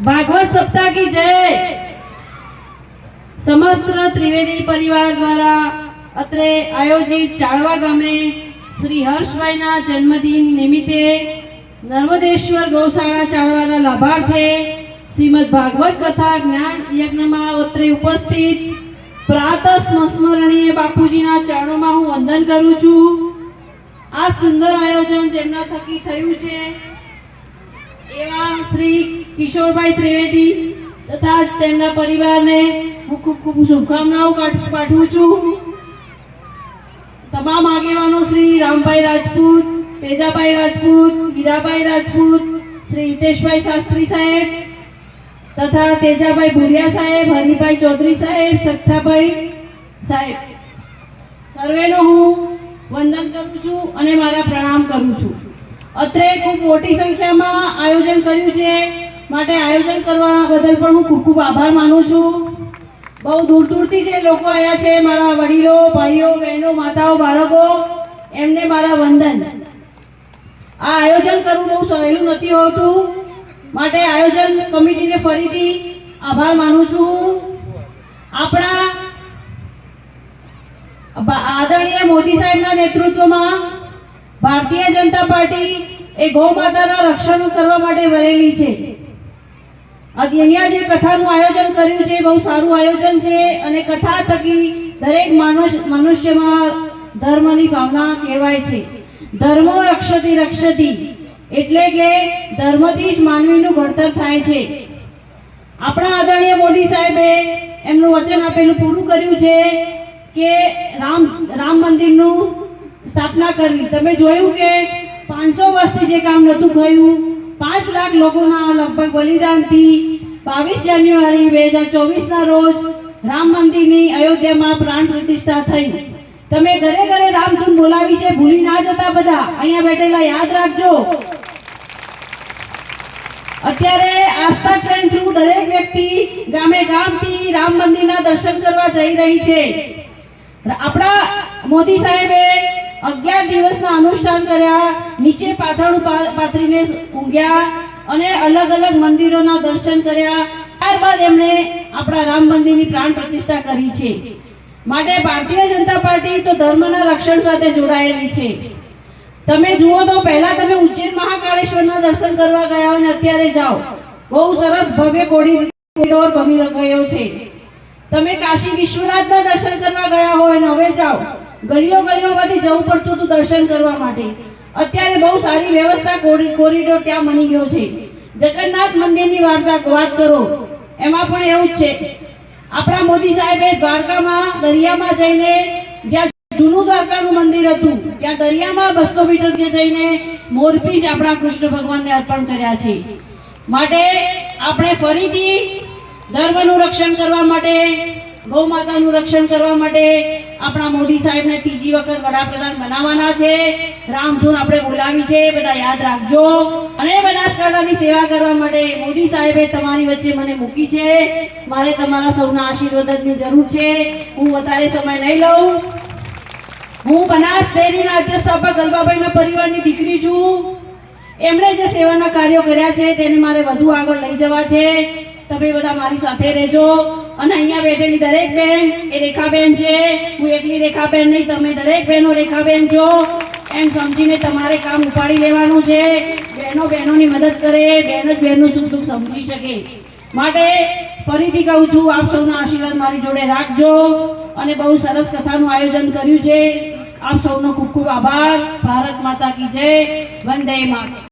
ભાગવત સપ્તાહ કી જય. સમસ્ત ત્રિવેદી પરિવાર દ્વારા અત્રે આયોજિત ચાળવા ગામે શ્રી હર્ષભાઈના જન્મદિન નિમિત્તે નર્મદેશ્વર ગૌશાળા ચાળવાના લાભાર્થે શ્રીમદ ભાગવત કથા જ્ઞાન યજ્ઞમાં અત્રે ઉપસ્થિત પ્રાત સંસ્મરણીય બાપુજીના ચરણોમાં હું વંદન કરું છું. આ સુંદર આયોજન જેમના થકી થયું છે એવા શ્રી કિશોરભાઈ ત્રિવેદી તથા જ તેમના પરિવારને હું ખૂબ ખૂબ શુભકામનાઓ પાઠવું છું. તમામ આગેવાનો શ્રી રામભાઈ રાજપૂત, તેજાભાઈ રાજપૂત, હીરાભાઈ રાજપૂત, શ્રી હિતેશભાઈ શાસ્ત્રી સાહેબ તથા તેજાભાઈ ભુરિયા સાહેબ, હરિભાઈ ચૌધરી સાહેબ, સખ્તાભાઈ સાહેબ. સર્વેનો હું વંદન કરું છું અને મારા પ્રણામ કરું છું. અત્રે ખૂબ મોટી સંખ્યામાં આયોજન કર્યું છે. માટે આયોજન કરવા બદલ પણ હું ખૂબ ખૂબ આભાર માનું છું. બહુ દૂર દૂરથી જે લોકો આવ્યા છે, મારા વડીલો, ભાઈઓ, બહેનો, માતાઓ, બાળકો, એમને મારા વંદન. આ આયોજન કરવું બહુ સહેલું નથી હોતું. માટે આયોજન કમિટીને ફરીથી આભાર માનું છું. આપણા આદરણીય મોદી સાહેબના નેતૃત્વમાં ભારતીય જનતા પાર્ટી એ ગૌ માતાના રક્ષણ કરવા માટે વરેલી છે. અહીંયા જે કથાનું આયોજન કર્યું છે બહુ સારું આયોજન છે અને કથા થકી દરેક માનુષ મનુષ્યમાં ધર્મની ભાવના કહેવાય છે. ધર્મો રક્ષતી રક્ષતી એટલે કે ધર્મથી જ માનવીનું ઘડતર થાય છે. આપણા આદરણીય મોદી સાહેબે એમનું વચન આપેલું પૂરું કર્યું છે કે રામ રામ મંદિરનું સ્થાપના કરવી તમે જોયું કે પાંચસો વર્ષથી જે કામ નહોતું થયું, પાંચ લાખ લોકોના લગભગ બલિદાનથી બાવીસ જાન્યુઆરી બે હજાર ચોવીસના રોજ રામ મંદિરની અયોધ્યામાં પ્રાણ પ્રતિષ્ઠા થઈ. તમે ઘરે ઘરે રામધૂન બોલાવી છે, ભૂલી ના જતા બધા. અહીંયા બેઠેલા યાદ રાખજો. અત્યારે આસ્થા ટ્રેન થ્રુ દરેક વ્યક્તિ ગામે ગામથી રામ મંદિરના દર્શન કરવા જઈ રહી છે. આપણા મોદી સાહેબે અગિયાર દિવસના અનુષ્ઠાન કર્યા, નીચે પાથરણું પાથરીને ઊંઘ્યા અને અલગ અલગ મંદિરોના દર્શન કર્યા. ત્યારબાદ એમણે આપણા રામ મંદિરની પ્રાણ પ્રતિષ્ઠા કરી છે. માટે ભારતીય જનતા પાર્ટી તો ધર્મના રક્ષણ સાથે જોડાયેલી છે. તમે જુઓ તો પહેલા તમે ઉજ્જૈન મહાકાળેશ્વરના દર્શન કરવા ગયા હોય ને અત્યારે જાઓ. બહુ સરસ ભવ્ય કોડી કોરિડોર બની ગયો છે. તમે કાશી વિશ્વનાથના દર્શન કરવા ગયા હોય અને હવે જાઓ. ગલીઓ ગલીઓમાંથી જવું પડતું હતું દર્શન કરવા માટે. અત્યારે બહુ સારી વ્યવસ્થા કોરી- કોરિડોર ત્યાં બની ગયો છે. જગન્નાથ મંદિરની વાર્તા વાત કરો. એમાં પણ એવું જ છે. આપણા મોદી સાહેબે દ્વારકામાં, દરિયામાં જઈને જ્યાં જૂનું દ્વારકાનું મંદિર હતું, ત્યાં દરિયામાં બસો મીટર જે જઈને મોરપીંછ આપણા કૃષ્ણ ભગવાનને અર્પણ કર્યા છે. માટે આપણે ફરીથી ધર્મનું રક્ષણ કરવા માટે ગૌ માતાનું રક્ષણ કરવા માટે આપણા મોદી સાહેબને ત્રીજી વખત વડાપ્રધાન બનાવવાના છે. રામધૂન આપણે બોલાવી છે, બધા યાદ રાખજો. અને બનાસકાંઠાની સેવા કરવા માટે મોદી સાહેબે તમારી વચ્ચે મને મૂકી છે. મારે તમારા સૌના આશીર્વાદની જરૂર છે. હું વધારે સમય નહીં લઉં. હું બનાસ ડેરીના અધ્યક્ષાપક ગલબાભાઈના પરિવારની દીકરી છું. એમણે જે સેવાના કાર્યો કર્યા છે, તેને મારે વધુ આગળ લઈ જવા છે. તમે બધા મારી સાથે રહેજો. અને અહીંયા બેઠેલી દરેક બહેન એ રેખાબેન છે. હું એકલી રેખાબેન નહીં, તમે દરેક બહેનો રેખાબેન છો. એમ સમજીને તમારે કામ ઉપાડી લેવાનું છે. બહેનો બહેનોની મદદ કરે બહેન જ બહેનનું સુખ દુઃખ સમજી શકે. માટે ફરીથી કહું છું, આપ સૌના આશીર્વાદ મારી જોડે રાખજો અને બહુ સરસ કથાનું આયોજન કર્યું છે. આપ સૌનો ખૂબ ખૂબ આભાર. ભારત માતા કી જય. વંદે માતરમ.